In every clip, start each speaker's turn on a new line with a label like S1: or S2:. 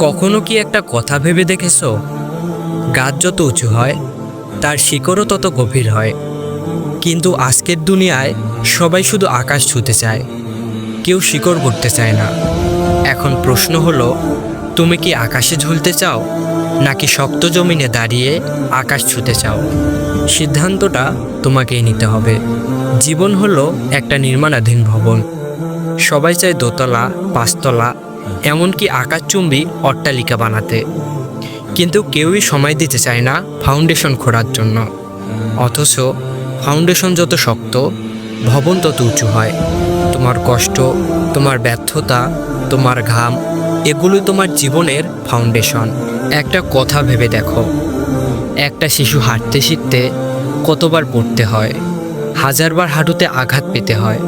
S1: কখনো কি একটা কথা ভেবে দেখেছ? গাছ যত উঁচু হয়, তার শিকড়ও তত গভীর হয়। কিন্তু আজকের দুনিয়ায় সবাই শুধু আকাশ ছুঁতে চায়, কেউ শিকড় করতে চায় না। এখন প্রশ্ন হলো, তুমি কি আকাশে ঝুলতে চাও, নাকি শক্ত জমিনে দাঁড়িয়ে আকাশ ছুঁতে চাও? সিদ্ধান্তটা তোমাকেই নিতে হবে। জীবন হলো একটা নির্মাণাধীন ভবন। সবাই চায় দোতলা, পাঁচতলা এমনকি আকাশচুম্বী অট্টালিকা বানাতে। কিন্তু কেউই সময় দিতে চায় না ফাউন্ডেশন খোঁড়ার জন্য। অথচ ফাউন্ডেশন যত শক্ত, ভবন তত উঁচু হয়। তোমার কষ্ট, তোমার ব্যর্থতা, তোমার ঘাম, এগুলোই তোমার জীবনের ফাউন্ডেশন। একটা কথা ভেবে দেখো, একটা শিশু হাঁটতে শিখতে কতবার পড়তে হয়, হাজারবার হাঁটুতে আঘাত পেতে হয়।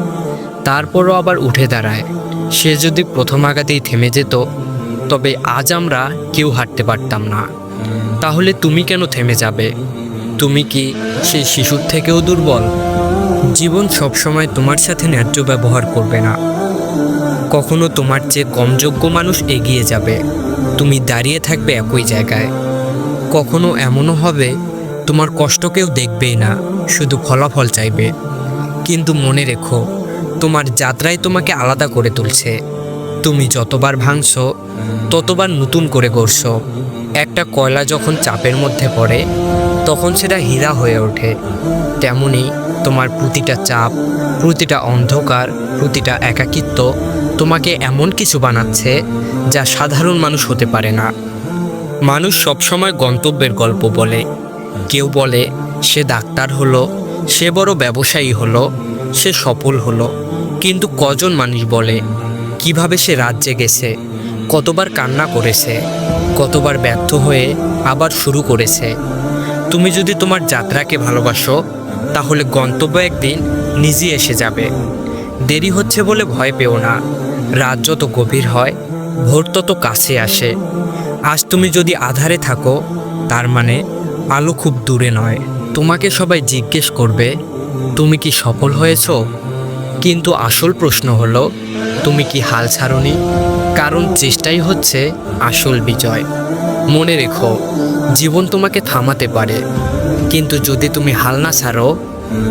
S1: তারপরও আবার উঠে দাঁড়ায়। সে যদি প্রথম আঘাতেই থেমে যেত, তবে আজ আমরা কেউ হাঁটতে পারতাম না। তাহলে তুমি কেন থেমে যাবে? তুমি কি সেই শিশুর থেকেও দুর্বল? জীবন সবসময় তোমার সাথে ন্যায্য ব্যবহার করবে না। কখনো তোমার চেয়ে কম যোগ্য মানুষ এগিয়ে যাবে। তুমি দাঁড়িয়ে থাকবে একই জায়গায়। কখনো এমনও হবে, তোমার কষ্ট কেউ দেখবেই না, শুধু ফলাফল চাইবে। কিন্তু মনে রেখো তোমার যাত্রাই তোমাকে আলাদা করে তুলছে। তুমি যতবার ভাঙছো, ততবার নতুন করে গড়ছো। একটা কয়লা যখন চাপের মধ্যে পড়ে, তখন সেটা হীরা হয়ে ওঠে। তেমনি তোমার প্রতিটা চাপ, প্রতিটা অন্ধকার, প্রতিটা একাকিত্ব তোমাকে এমন কিছু বানাচ্ছে যা সাধারণ মানুষ হতে পারে না। মানুষ সবসময় গন্তব্যের গল্প বলে। কেউ বলে, সে ডাক্তার হলো, সে বড় ব্যবসায়ী হলো সে সফল হলো। কিন্তু কজন মানুষ বলে, কীভাবে সে রাজ্যে গেছে, কতবার কান্না করেছে, কতবার ব্যর্থ হয়ে আবার শুরু করেছে। তুমি যদি তোমার যাত্রাকে ভালোবাসো, তাহলে গন্তব্য একদিন নিজে এসে যাবে। দেরি হচ্ছে বলে ভয় পেও না। রাত যত গভীর হয়, ভোর তত কাছে আসে। আজ তুমি যদি আধারে থাকো, তার মানে আলো খুব দূরে নয়। তোমাকে সবাই জিজ্ঞেস করবে তুমি কি সফল হয়েছো? কিন্তু আসল প্রশ্ন হলো, তুমি কি হাল ছাড়নি? কারণ চেষ্টাই হচ্ছে আসল বিজয়। মনে রেখো, জীবন তোমাকে থামাতে পারে। কিন্তু যদি তুমি হাল না ছাড়ো,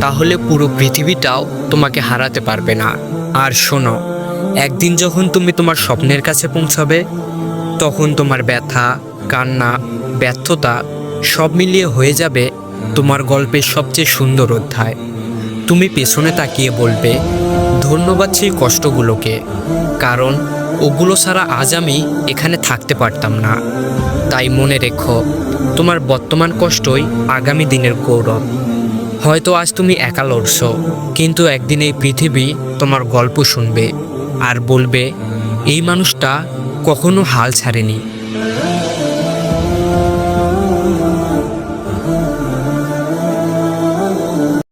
S1: তাহলে পুরো পৃথিবীটাও তোমাকে হারাতে পারবে না। আর শোনো, একদিন যখন তুমি তোমার স্বপ্নের কাছে পৌঁছাবে, তখন তোমার ব্যথা, কান্না, ব্যর্থতা সব মিলিয়ে হয়ে যাবে তোমার গল্পের সবচেয়ে সুন্দর অধ্যায়। তুমি পেছনে তাকিয়ে বলবে, ধন্যবাদ সেই কষ্টগুলোকে। কারণ ওগুলো ছাড়া আজ আমি এখানে থাকতে পারতাম না। তাই মনে রেখো, তোমার বর্তমান কষ্টই আগামী দিনের গৌরব। হয়তো আজ তুমি একা লড়ছো, কিন্তু একদিন এই পৃথিবী তোমার গল্প শুনবে আর বলবে, এই মানুষটা কখনো হাল ছাড়েনি।